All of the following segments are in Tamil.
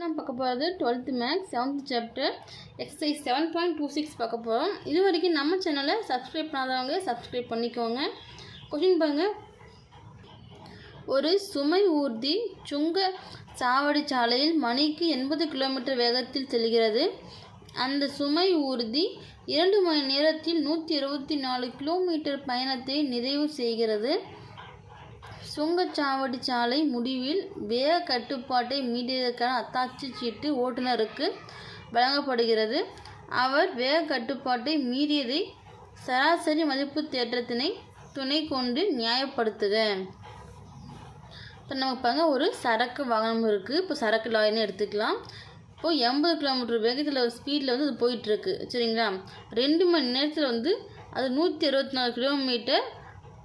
நான் பார்க்க போகிறது twelfth maths seventh chapter exercise seven point two six பார்க்க போகிறோம். இது வரைக்கும் நம்ம சேனலை சப்ஸ்கிரைப் பண்ணாதவங்க சப்ஸ்கிரைப் பண்ணிக்கோங்க. கொஷின் பாருங்க. ஒரு சுமை ஊர்தி சுங்க சாவடி சாலையில் மணிக்கு எண்பது கிலோமீட்டர் வேகத்தில் செல்கிறது. அந்த சுமை ஊர்தி இரண்டு மணி நேரத்தில் நூற்றி இருபத்தி நாலு கிலோமீட்டர் பயணத்தை நிறைவு செய்கிறது. சுங்கச்சாவடி சாலை முடிவில் வேக கட்டுப்பாட்டை மீறியதற்கான அத்தாட்சி சீட்டு ஓட்டுநருக்கு வழங்கப்படுகிறது. அவர் வேக கட்டுப்பாட்டை மீறியதை சராசரி மதிப்பு தேற்றத்தினை துணை கொண்டு நியாயப்படுத்துக. இப்போ நமக்கு பாருங்க ஒரு சரக்கு வாகனம் இருக்குது இப்போ சரக்கு லாயின்னு எடுத்துக்கலாம். இப்போது எண்பது கிலோமீட்டர் வேகத்தில் ஸ்பீடில் வந்து அது போயிட்டுருக்கு. சரிங்களா? ரெண்டு மணி நேரத்தில் வந்து அது நூற்றி அறுபத்தி நாலு கிலோமீட்டர்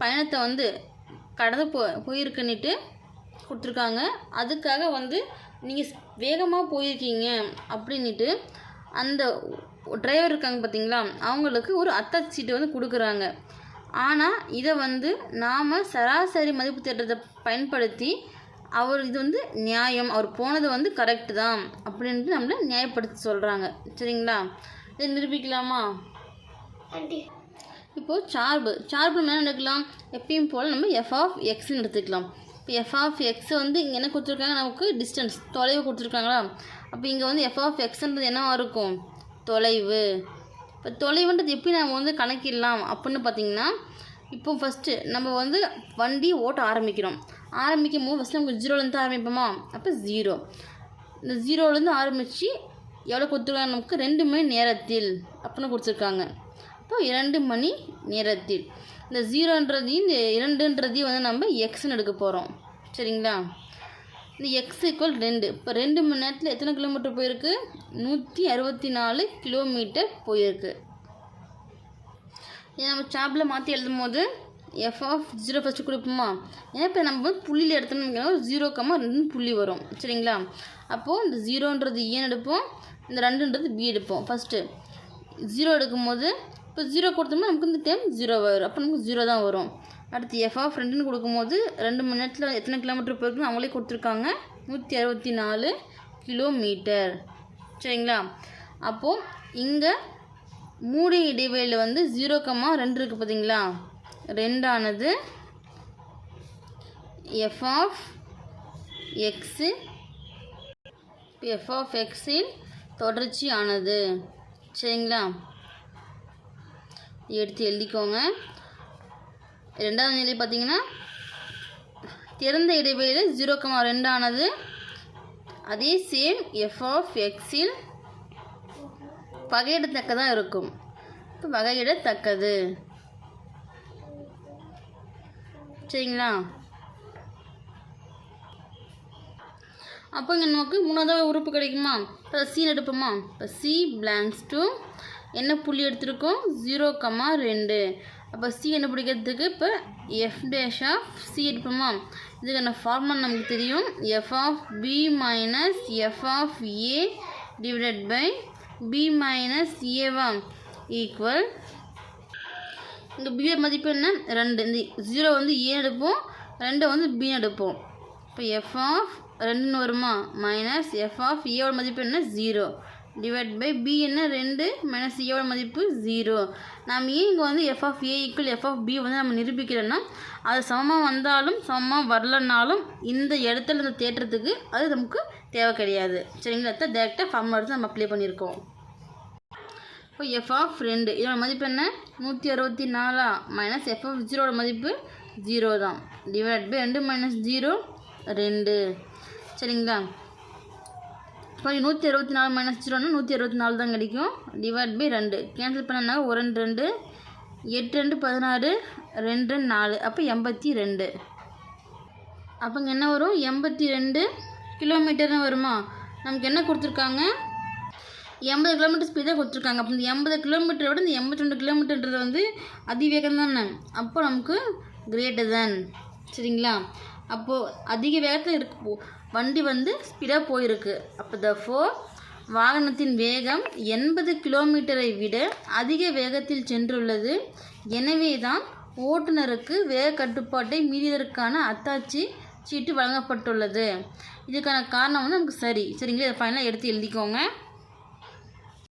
பயணத்தை வந்து கடந்து போ போயிருக்குன்னுட்டு கொடுத்துருக்காங்க. அதுக்காக வந்து நீங்கள் வேகமாக போயிருக்கீங்க அப்படின்ட்டு அந்த டிரைவர் இருக்காங்க பார்த்தீங்களா அவங்களுக்கு ஒரு அத்தை சீட்டு வந்து கொடுக்குறாங்க. ஆனால் இதை வந்து நாம் சராசரி மதிப்பு திட்டத்தை பயன்படுத்தி அவர் இது வந்து நியாயம் அவர் போனது வந்து கரெக்டு தான் அப்படின்ட்டு நம்மளை நியாயப்படுத்தி சொல்கிறாங்க சரிங்களா? இதை நிரூபிக்கலாமா? இப்போது சார்பு. சார்பு என்ன எடுக்கலாம்? எப்பயும் போல் நம்ம எஃப் ஆஃப் எக்ஸ்ன்னு எடுத்துக்கலாம். இப்போ எஃப் ஆஃப் எக்ஸ் வந்து இங்கே என்ன கொடுத்துருக்காங்க? நமக்கு டிஸ்டன்ஸ் தொலைவு கொடுத்துருக்காங்களா? அப்போ இங்கே வந்து எஃப் ஆஃப் எக்ஸ்ன்றது என்னவாக இருக்கும்? தொலைவு. இப்போ தொலைவுன்றது எப்படி நம்ம வந்து கணக்கிடலாம்? அப்படின்னு பார்த்தீங்கன்னா இப்போ ஃபஸ்ட்டு நம்ம வந்து வண்டி ஓட்ட ஆரம்பிக்கிறோம். ஆரம்பிக்கும் போது ஃபஸ்ட்டு நமக்கு ஜீரோலேருந்து ஆரம்பிப்போமா? அப்போ ஜீரோ இந்த ஜீரோலேருந்து ஆரம்பித்து எவ்வளோ கொடுத்துருக்காங்க? நமக்கு ரெண்டு மணி நேரத்தில் அப்படின்னு கொடுத்துருக்காங்க. இப்போ இரண்டு மணி நேரத்தில். இந்த ஜீரோன்றதையும் இந்த இரண்டுன்றதையும் வந்து நம்ம எக்ஸ்ன்னு எடுக்க போகிறோம் சரிங்களா? இந்த எக்ஸ் ஈக்குவல் ரெண்டு. இப்போ ரெண்டு மணி நேரத்தில் எத்தனை கிலோமீட்டர் போயிருக்கு? நூற்றி அறுபத்தி நாலு கிலோமீட்டர் போயிருக்கு. இதை நம்ம சாப்பில் மாற்றி எழுதும் போது எஃப் ஆஃப் ஜீரோ ஃபஸ்ட்டு கொடுப்போமா? ஏன்னா இப்போ நம்ம வந்து புள்ளியில் எடுத்தோம்னா ஜீரோ கம்மா ரெண்டு புள்ளி வரும். சரிங்களா? அப்போது இந்த ஜீரோன்றது ஏன் எடுப்போம்? இந்த ரெண்டுன்றது பி எடுப்போம். ஃபஸ்ட்டு ஜீரோ எடுக்கும்போது இப்போ ஜீரோ கொடுத்தோம்னா நமக்கு இந்த டைம் ஜீரோ வரும். அப்போ நமக்கு ஜீரோ தான் வரும். அடுத்து எஃப் ஆஃப் ரெண்டுன்னு கொடுக்கும்போது ரெண்டு மணி நேரத்தில் எத்தனை கிலோமீட்டர் போயிருக்குன்னு அவங்களே கொடுத்துருக்காங்க. நூற்றி அறுபத்தி நாலு கிலோமீட்டர் சரிங்களா? அப்போது இங்கே மூடி இடைவெளியில் வந்து ஜீரோ கம்மா ரெண்டு இருக்குது பார்த்தீங்களா? ரெண்டானது F of X F of எக்ஸில் தொடர்ச்சியானது சரிங்களா? எடுத்து எழுதிக்கோங்க. ரெண்டாவது நிலை பார்த்திங்கன்னா திறந்த இடைவெளியில் ஜீரோ கமா ரெண்டானது அதே சேம் எஃப் ஆஃப் எக்ஸில் வகையிடத்தக்கதாக இருக்கும். இப்போ வகையிடத்தக்கது. சரிங்களா? அப்போ இங்கே நமக்கு மூணாவது உறுப்பு கிடைக்குமா? இப்போ சீன் எடுப்போமா? இப்போ சி பிளாங்ஸ் டு என்ன புள்ளி எடுத்திருக்கோம்? ஜீரோ கமா ரெண்டு. அப்போ சி என்ன பிடிக்கிறதுக்கு? இப்போ எஃப் டேஷ் ஆஃப் சி எடுப்போமா? இதுக்கான ஃபார்முலா நமக்கு தெரியும். F of B minus F of A divided by B minus Eva equal இங்கே பி மதிப்பு என்ன? ரெண்டு. இந்த ஜீரோ வந்து ஏ எடுப்போம். ரெண்டை வந்து பி எடுப்போம். இப்போ எஃப் ஆஃப் ரெண்டுன்னு வருமா? மைனஸ் எஃப் ஆஃப் ஏவோட மதிப்பு என்ன? ஜீரோ டிவைட் பை பி என்ன ரெண்டு மைனஸ் ஏவோட மதிப்பு ஜீரோ நாம் ஏன் இங்கே வந்து F of A equal F of B வந்து நம்ம நிரூபிக்கிறோன்னா அது சமமாக வந்தாலும் சமமாக வரலனாலும் இந்த இடத்துல இந்த தேற்றத்துக்கு அது நமக்கு தேவை கிடையாது. சரிங்களா? அதை டேரெக்டாக ஃபார்ம் எடுத்து நம்ம அப்ளை பண்ணியிருக்கோம். இப்போ எஃப் ஆஃப் ரெண்டு. இதோட மதிப்பு என்ன? நூற்றி அறுபத்தி நாலா மைனஸ் எஃப் ஆஃப் ஜீரோட மதிப்பு ஜீரோ தான். டிவைட் பை ரெண்டு மைனஸ் ஜீரோ ரெண்டு. சரிங்களா? இப்போ நூற்றி அறுபத்தி நாலு மைனஸ் ஜீரோனா நூற்றி அறுபத்தி நாலு தான் கிடைக்கும். டிவைட் பை ரெண்டு. கேன்சல் பண்ணனா ஒரு ரெண்டு ரெண்டு. எட்டு ரெண்டு பதினாறு. ரெண்டு நாலு. அப்போ எண்பத்தி ரெண்டு. அப்போங்க என்ன வரும்? எண்பத்தி ரெண்டு கிலோமீட்டர்னு வருமா? நமக்கு என்ன கொடுத்துருக்காங்க? எண்பது கிலோமீட்டர் ஸ்பீடாக கொடுத்துருக்காங்க. அப்போ இந்த எண்பது கிலோமீட்டரை விட இந்த எண்பத்தி ரெண்டு கிலோமீட்டர்ன்றது வந்து அதிவேகம் தானே அப்போ நமக்கு கிரேட்டர் தேன் சரிங்களா? அப்போது அதிக வேகத்தில் இருக்கு. வண்டி வந்து ஸ்பீடாக போயிருக்கு. அப்போ த ஃபோர் வாகனத்தின் வேகம் எண்பது கிலோமீட்டரை விட அதிக வேகத்தில் சென்றுள்ளது. எனவே தான் ஓட்டுநருக்கு வேக கட்டுப்பாட்டை மீறியதற்கான அத்தாட்சி சீட்டு வழங்கப்பட்டுள்ளது. இதுக்கான காரணம் வந்து நமக்கு சரி. சரிங்களா? இதை ஃபைனலாக எடுத்து எழுதிக்கோங்க.